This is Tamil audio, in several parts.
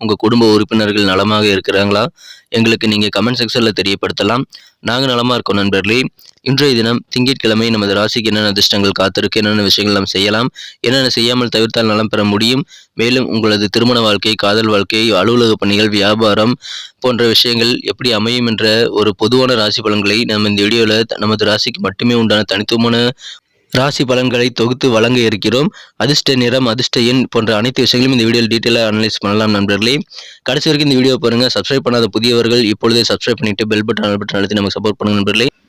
உங்கள் குடும்ப உறுப்பினர்கள் நலமாக இருக்கிறாங்களா? எங்களுக்கு நீங்கள் கமெண்ட் செக்ஷனில் தெரியப்படுத்தலாம். நாங்கள் நலமாக இருக்கோம் நண்பர்களே. இன்றைய தினம் திங்கட்கிழமை நமது ராசிக்கு என்னென்ன அதிர்ஷ்டங்கள் காத்திருக்கு என்னென்ன விஷயங்கள் நாம் செய்யலாம் என்னென்ன செய்யாமல் தவிர்த்தால் நலம் பெற முடியும் மேலும் உங்களது திருமண வாழ்க்கை காதல் வாழ்க்கை அலுவலக பணிகள் வியாபாரம் போன்ற விஷயங்கள் எப்படி அமையும் என்ற ஒரு பொதுவான ராசி பலன்களை நம்ம இந்த வீடியோவில் நமது ராசிக்கு மட்டுமே உண்டான தனித்துவமான ராசி பலன்களை தொகுத்து வழங்க இருக்கிறோம். அதிர்ஷ்ட நிறம் அதிர்ஷ்ட எண் போன்ற அனைத்து விஷயங்களும் இந்த வீடியோவில் டீட்டெயிலாக அனலைஸ் பண்ணலாம் நண்பர்களே. கடைசி வரைக்கும் இந்த வீடியோ பாருங்கள் சப்ஸ்கிரைப் பண்ணாத புதியவர்கள் இப்பொழுதே சப்ஸ்கிரைப் பண்ணிட்டு பெல் பட்டன் பட்டன் அழுத்தி நமக்கு சப்போர்ட் பண்ணுங்க நண்பர்களே.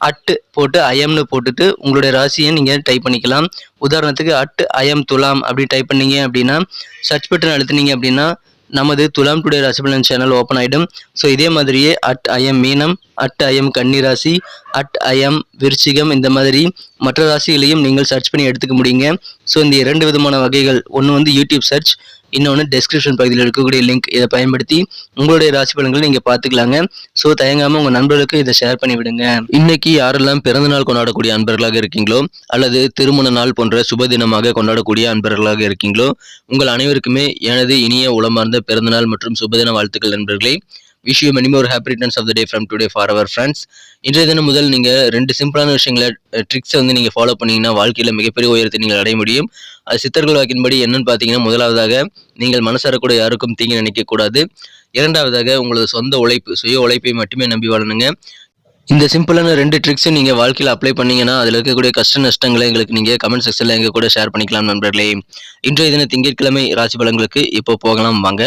அட்டு போட்டு அயம்னு போட்டுட்டு உங்களுடைய ராசியை நீங்கள் டைப் பண்ணிக்கலாம். உதாரணத்துக்கு அட் அயம் துலாம் அப்படி டைப் பண்ணீங்க அப்படின்னா சர்ச் பட்டன் அழுத்துனீங்க அப்படின்னா நமது துலாம் டுடே ராசிபலன் சேனல் ஓப்பன் ஆகிடும் ஸோ இதே மாதிரியே அட் ஐஎம் மீனம் அட் ஐஎம் கன்னிராசி அட் ஐஎம் விருச்சிகம் இந்த மாதிரி மற்ற ராசிகளையும் நீங்கள் சர்ச் பண்ணி எடுத்துக்க முடியுங்க. ஸோ இந்த இரண்டு விதமான வகைகள். ஒன்று வந்து யூடியூப் சர்ச் இன்னொன்று டெஸ்கிரிப்ஷன் பகுதியில் இருக்கக்கூடிய லிங்க் இதை பயன்படுத்தி உங்களுடைய ராசி பலன்களை நீங்கள் பார்த்துக்கலாங்க. ஸோ தயங்காமல் உங்கள் நண்பர்களுக்கு இதை ஷேர் பண்ணி விடுங்க. இன்னைக்கு யாரெல்லாம் பிறந்த நாள் கொண்டாடக்கூடிய அன்பர்களாக இருக்கீங்களோ அல்லது திருமண நாள் போன்ற சுப தினமாக கொண்டாடக்கூடிய அன்பர்களாக இருக்கீங்களோ உங்கள் அனைவருக்குமே எனது இனிய உளமார்ந்த பிறந்தநாள் மற்றும் சுபதின வாழ்த்துக்கள் நண்பர்களே. Wish you many more happy returns of the day from today for our friends இன்றைய தினம் முதல் நீங்கள் ரெண்டு சிம்பிளான விஷயங்களை ட்ரிக்ஸை வந்து நீங்கள் ஃபாலோ பண்ணிங்கன்னா வாழ்க்கையில் மிகப்பெரிய உயரத்தை நீங்கள் அடைய முடியும். அது சித்தர்கள் வாக்கின்படி என்னன்னு பார்த்தீங்கன்னா முதலாவதாக நீங்கள் மனசார கூட யாருக்கும் தீங்கி நினைக்கக்கூடாது இரண்டாவதாக உங்களது சொந்த உழைப்பு சுய உழைப்பை மட்டுமே நம்பி வாழணுங்க. இந்த சிம்பிளான ரெண்டு ட்ரிக்ஸும் நீங்கள் வாழ்க்கையில் அப்ளை பண்ணீங்கன்னா அதில் இருக்கக்கூடிய கஷ்ட நஷ்டங்களை எங்களுக்கு நீங்கள் கமெண்ட் செக்ஷனில் எங்கள் கூட ஷேர் பண்ணிக்கலாம் நண்பர்களே. இன்றைய தின திங்கட்கிழமை ராசி பலங்களுக்கு இப்போ போகலாம் வாங்க.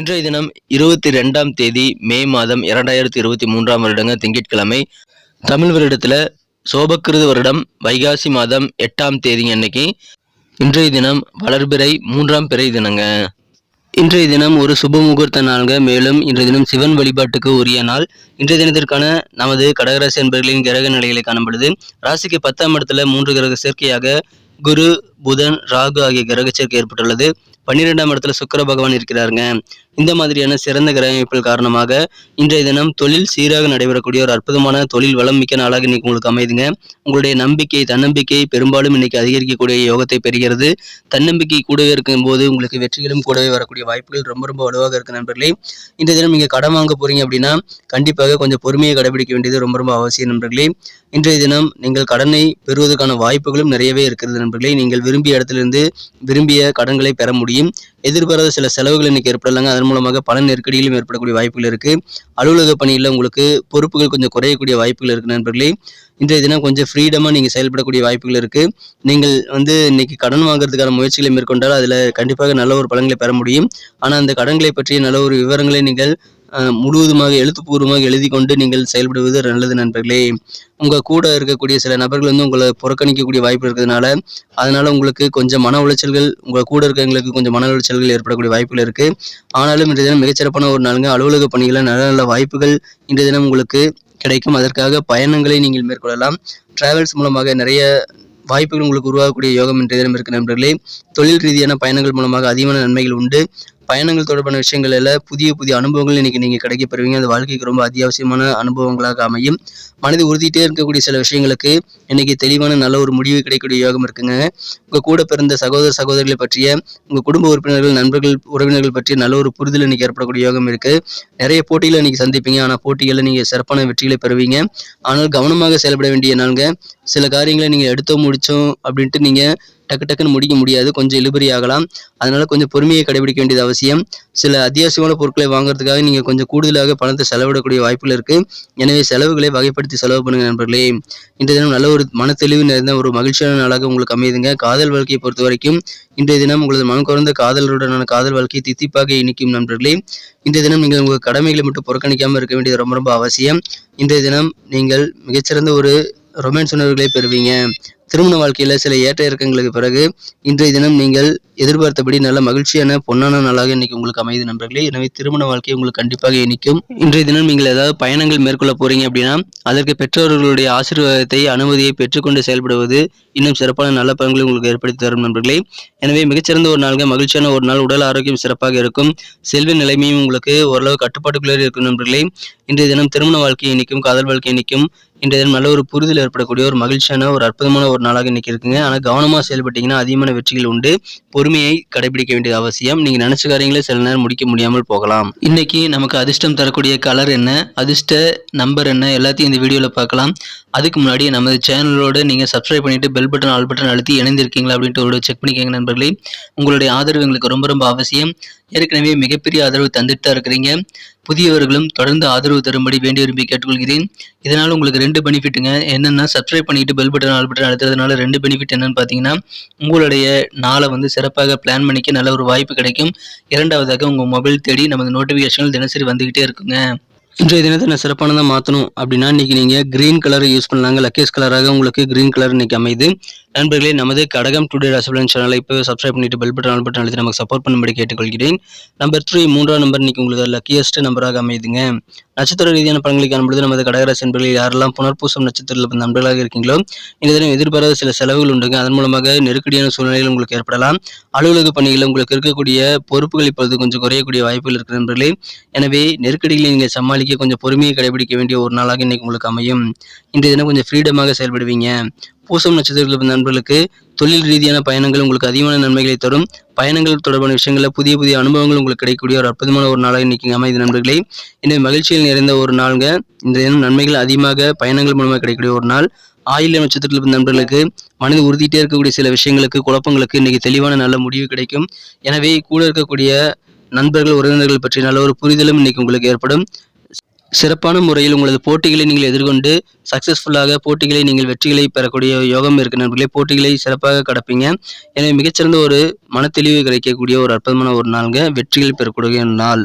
இன்றைய தினம் இருபத்தி ரெண்டாம் தேதி மே மாதம் இரண்டாயிரத்தி இருபத்தி மூன்றாம் வருடங்க திங்கட்கிழமை. தமிழ் வருடத்தில் சோபக்கிருது வருடம் வைகாசி மாதம் எட்டாம் தேதி அன்னைக்கு இன்றைய தினம் வளர்பிறை மூன்றாம் பிறை தினங்க. இன்றைய தினம் ஒரு சுப முகூர்த்த நாள்ங்க. மேலும் இன்றைய தினம் சிவன் வழிபாட்டுக்கு உரிய நாள். இன்றைய தினத்திற்கான நமது கடகராசி என்பர்களின் கிரக நிலைகளை காணப்படுது ராசிக்கு பத்தாம் இடத்துல மூன்று கிரக சேர்க்கையாக குரு புதன் ராகு ஆகிய கிரகச்சேர்க்கை ஏற்பட்டுள்ளது. பன்னிரெண்டாம் இடத்துல சுக்கர பகவான் இருக்கிறாருங்க. இந்த மாதிரியான சிறந்த கிரகமைப்புகள் காரணமாக இன்றைய தினம் தொழில் சீராக நடைபெறக்கூடிய ஒரு அற்புதமான தொழில் வளம் மிக்க நாளாக இன்னைக்கு உங்களுக்கு அமைதுங்க. உங்களுடைய நம்பிக்கை தன்னம்பிக்கை பெரும்பாலும் இன்னைக்கு அதிகரிக்கக்கூடிய யோகத்தை பெறுகிறது. தன்னம்பிக்கை கூடவே இருக்கும் போது உங்களுக்கு வெற்றிகளும் கூடவே வரக்கூடிய வாய்ப்புகள் ரொம்ப ரொம்ப வலுவாக இருக்கு நண்பர்களே. இன்றைய தினம் நீங்க கடன் வாங்க போறீங்க அப்படின்னா கண்டிப்பாக கொஞ்சம் பொறுமையை கடைபிடிக்க வேண்டியது ரொம்ப ரொம்ப அவசியம் நண்பர்களே. இன்றைய தினம் நீங்கள் கடனை பெறுவதற்கான வாய்ப்புகளும் நிறையவே இருக்கிறது நண்பர்களே. நீங்கள் விரும்பிய இடத்திலிருந்து விரும்பிய கடன்களை பெற முடியும். எதிர்பாராத சில செலவுகள் இன்னைக்கு ஏற்படலாங்க. அதன் மூலமாக பல நெருக்கடியிலும் ஏற்படக்கூடிய வாய்ப்புகள் இருக்கு. அலுவலக பணியில் உங்களுக்கு பொறுப்புகள் கொஞ்சம் குறையக்கூடிய வாய்ப்புகள் இருக்கு நண்பர்களே. இன்றைய தினம் கொஞ்சம் ஃப்ரீடமாக நீங்கள் செயல்படக்கூடிய வாய்ப்புகள் இருக்குது நீங்கள் வந்து இன்னைக்கு கடன் வாங்குறதுக்கான முயற்சிகளை மேற்கொண்டால் அதில் கண்டிப்பாக நல்ல ஒரு பலன்களை பெற முடியும். ஆனால் அந்த கடன்களை பற்றிய நல்ல ஒரு விவரங்களை நீங்கள் முழுவதுமாக எழுத்துப்பூர்வமாக எழுதி கொண்டு நீங்கள் செயல்படுவது நல்லது நண்பர்களே. உங்கள் கூட இருக்கக்கூடிய சில நபர்கள் வந்து உங்களை புறக்கணிக்கக்கூடிய வாய்ப்பு இருக்கிறதுனால அதனால் உங்களுக்கு கொஞ்சம் மன உளைச்சல்கள் உங்கள் கூட இருக்கிறவங்களுக்கு கொஞ்சம் மன உளைச்சல்கள் ஏற்படக்கூடிய வாய்ப்புகள் இருக்குது ஆனாலும் இன்றைய தினம் மிகச்சிறப்பான ஒரு நாளுங்க அலுவலக பணிகளில் நல்ல நல்ல வாய்ப்புகள் இன்றைய தினம் உங்களுக்கு கிடைக்கும். அதற்காக பயணங்களை நீங்கள் மேற்கொள்ளலாம். டிராவல்ஸ் மூலமாக நிறைய வாய்ப்புகள் உங்களுக்கு உருவாகக்கூடிய யோகம் இன்றைய தினம் இருக்கு நண்பர்களே. தொழில் ரீதியான பயணங்கள் மூலமாக அதிகமான நன்மைகள் உண்டு. பயணங்கள் தொடர்பான விஷயங்களில் புதிய புதிய அனுபவங்கள் இன்னைக்கு நீங்கள் கிடைக்க பெறுவீங்க. அது வாழ்க்கைக்கு ரொம்ப அத்தியாவசியமான அனுபவங்களாக அமையும். மனது உறுதிட்டே இருக்கக்கூடிய சில விஷயங்களுக்கு இன்னைக்கு தெளிவான நல்ல ஒரு முடிவு கிடைக்கக்கூடிய யோகம் இருக்குங்க. உங்கள் கூட பிறந்த சகோதர சகோதரிகளை பற்றிய உங்கள் குடும்ப உறுப்பினர்கள் நண்பர்கள் உறவினர்கள் பற்றிய நல்ல ஒரு புரிதல் இன்னைக்கு ஏற்படக்கூடிய யோகம் இருக்கு. நிறைய போட்டிகளை இன்னைக்கு சந்திப்பீங்க. ஆனால் போட்டிகளில் நீங்கள் சிறப்பான வெற்றிகளை பெறுவீங்க. ஆனால் கவனமாக செயல்பட வேண்டிய நாளுங்க. சில காரியங்களை நீங்கள் எடுத்தோம் முடித்தோம் அப்படின்ட்டு நீங்கள் டக்கு டக்குன்னு முடிக்க முடியாது. கொஞ்சம் இழுபறி ஆகலாம். அதனால் கொஞ்சம் பொறுமையை கடைபிடிக்க வேண்டியது அவசியம். சில அத்தியாவசியமான பொருட்களை வாங்குறதுக்காக நீங்கள் கொஞ்சம் கூடுதலாக பணத்தை செலவிடக்கூடிய வாய்ப்புகள் இருக்குது எனவே செலவுகளை வகைப்படுத்தி செலவு பண்ணுங்கள் நண்பர்களே. இன்றைய தினம் நல்ல ஒரு மன தெளிவு நிறைந்த ஒரு மகிழ்ச்சியான நாளாக உங்களுக்கு அமையுதுங்க. காதல் வாழ்க்கையை பொறுத்த வரைக்கும் இன்றைய தினம் உங்களது மனம் குறைந்த காதலருடனான காதல் வாழ்க்கையை தித்திப்பாக இணைக்கும் நண்பர்களே. இன்றைய தினம் நீங்கள் உங்கள் கடமைகளை மட்டும் புறக்கணிக்காமல் இருக்க வேண்டியது ரொம்ப ரொம்ப அவசியம். இன்றைய தினம் நீங்கள் மிகச்சிறந்த ஒரு ரொமான்ஸ் உணர்வுகளை பெறுவீங்க. திருமண வாழ்க்கையில் சில ஏற்ற இறக்கங்களுக்கு பிறகு இன்றைய தினம் நீங்கள் எதிர்பார்த்தபடி நல்ல மகிழ்ச்சியான பொன்னான நாளாக இன்னைக்கு உங்களுக்கு அமையுது நண்பர்களே. எனவே திருமண வாழ்க்கை உங்களுக்கு கண்டிப்பாக இனிக்கும். இன்றைய தினம் நீங்கள் ஏதாவது பயணங்கள் மேற்கொள்ள போறீங்க அப்படின்னா அதற்கு பெற்றோர்களுடைய ஆசீர்வாதத்தை அனுமதியை பெற்றுக்கொண்டு செயல்படுவது இன்னும் சிறப்பான நல்ல பலன்களை உங்களுக்கு ஏற்படுத்தி தரும் நண்பர்களே. எனவே மிகச்சிறந்த ஒரு நாளுங்க மகிழ்ச்சியான ஒரு நாள் உடல் ஆரோக்கியம் சிறப்பாக இருக்கும். செல்வ நிலைமையும் உங்களுக்கு ஓரளவு கட்டுப்பாட்டுக்குள்ளே இருக்கும் நண்பர்களே. இன்றைய தினம் திருமண வாழ்க்கை இனிக்கும் காதல் வாழ்க்கை இனிக்கும். இன்றைய தினம் நல்ல ஒரு புரிதல் ஏற்படக்கூடிய ஒரு மகிழ்ச்சியான ஒரு அற்புதமான ஒரு நாளாக இன்னைக்கு இருக்குங்க ஆனால் கவனமாக செயல்பட்டீங்கன்னா அதிகமான வெற்றிகள் உண்டு. பொறுமையை கடைபிடிக்க வேண்டியது அவசியம். நீங்கள் நினைச்ச காரியங்களை சில நேரம் முடிக்க முடியாமல் போகலாம். இன்னைக்கு நமக்கு அதிர்ஷ்டம் தரக்கூடிய கலர் என்ன? அதிர்ஷ்ட நம்பர் என்ன? எல்லாத்தையும் இந்த வீடியோவில் பார்க்கலாம். அதுக்கு முன்னாடி நமது சேனலோடு நீங்கள் சப்ஸ்கிரைப் பண்ணிவிட்டு பெல் பட்டன் ஆல் பட்டன் அழுத்தி இணைந்திருக்கீங்களா அப்படின்ட்டு ஒரு செக் பண்ணிக்கோங்க நண்பர்களே. உங்களுடைய ஆதரவு எங்களுக்கு ரொம்ப ரொம்ப அவசியம். ஏற்கனவே மிகப்பெரிய ஆதரவு தந்துட்டு தான் இருக்கிறீங்க. புதியவர்களும் தொடர்ந்து ஆதரவு தரும்படி வேண்டி விரும்பி கேட்டுக்கொள்கிறேன். இதனால் உங்களுக்கு ரெண்டு பெனிஃபிட்டுங்க. என்னென்னா சப்ஸ்கிரைப் பண்ணிட்டு பெல் பட்டன் ஆல் பட்டன் அழுத்துறதுனால ரெண்டு பெனிஃபிட் என்னன்னு பார்த்தீங்கன்னா உங்களுடைய நாளை வந்து சிறப்பாக பிளான் பண்ணிக்க நல்ல ஒரு வாய்ப்பு கிடைக்கும். இரண்டாவதாக உங்கள் மொபைல் தேடி நமது நோட்டிஃபிகேஷன்கள் தினசரி வந்துக்கிட்டே இருக்குங்க. இன்றைய தினத்தை நான் சிறப்பானதாக மாற்றணும் அப்படின்னா இன்றைக்கி நீங்கள் க்ரீன் கலரை யூஸ் பண்ணலாங்க. லக்கேஸ் கலராக உங்களுக்கு க்ரீன் கலர் இன்றைக்கி அமையுது. நண்பர்களே நமது கடகம் டுடே ரசபலன் சேனலை இப்போ சப்ஸ்கிரைப் பண்ணிட்டு பெல் பட்டன் ஆல் பட்டன் அழுத்தி நமக்கு சப்போர்ட் பண்ணும்படி கேட்டுக்கொள்கிறேன். நம்பர் த்ரீ மூன்றாம் நம்பர் இன்னைக்கு உங்களுக்கு லக்கியஸ்ட் நம்பராக அமையுதுங்க. நட்சத்திர ரீதியான பலன்களை காணும்பொழுது நமது கடகராசி நண்பர்கள் யாரெல்லாம் புனர்பூசம் நட்சத்திரத்தில் பிறந்த நண்பர்களாக இருக்கீங்களோ இந்த தினம் எதிர்பாராத சில செலவுகள் உண்டுங்க. அதன் மூலமாக நெருக்கடியான சூழ்நிலைகள் உங்களுக்கு ஏற்படலாம். அலுவலக பணிகளில் உங்களுக்கு இருக்கக்கூடிய பொறுப்புகள் இப்பொழுது கொஞ்சம் குறையக்கூடிய வாய்ப்புகள் இருக்கிற நண்பர்களே. எனவே நெருக்கடிகளை நீங்கள் சமாளிக்க கொஞ்சம் பொறுமையை கடைபிடிக்க வேண்டிய ஒரு நாளாக இன்னைக்கு உங்களுக்கு அமையும். இன்றைய தினம் கொஞ்சம் ஃப்ரீடமாக செயல்படுவீங்க. பூசம் நட்சத்திரத்தில் நண்பர்களுக்கு தொழில் ரீதியான பயணங்கள் உங்களுக்கு அதிகமான நன்மைகளை தரும். பயணங்கள் தொடர்பான விஷயங்களில் புதிய புதிய அனுபவங்கள் உங்களுக்கு கிடைக்கக்கூடிய ஒரு அற்புதமான ஒரு நாளாக இன்னைக்கு அமைது நண்பர்களே. எனவே மகிழ்ச்சியில் நிறைந்த ஒரு நாளுங்க. இந்த தினம் நன்மைகள் அதிகமாக பயணங்கள் மூலமாக கிடைக்கக்கூடிய ஒரு நாள். ஆயில நட்சத்திரத்தில் நண்பர்களுக்கு மனது உறுதிட்டே இருக்கக்கூடிய சில விஷயங்களுக்கு குழப்பங்களுக்கு இன்னைக்கு தெளிவான நல்ல முடிவு கிடைக்கும். எனவே கூட இருக்கக்கூடிய நண்பர்கள் உறவினர்கள் பற்றி நல்ல ஒரு புரிதலும் இன்னைக்கு உங்களுக்கு ஏற்படும். சிறப்பான முறையில் உங்களது போட்டிகளை நீங்கள் எதிர்கொண்டு சக்ஸஸ்ஃபுல்லாக போட்டிகளை நீங்கள் வெற்றிகளை பெறக்கூடிய யோகம் இருக்கு நண்பர்களே. போட்டிகளை சிறப்பாக கடப்பீங்க. எனவே மிகச்சிறந்த ஒரு மனத்தெளிவு கிடைக்கக்கூடிய ஒரு அற்புதமான ஒரு நாளுங்க. வெற்றிகள் பெறக்கூடிய நாள்.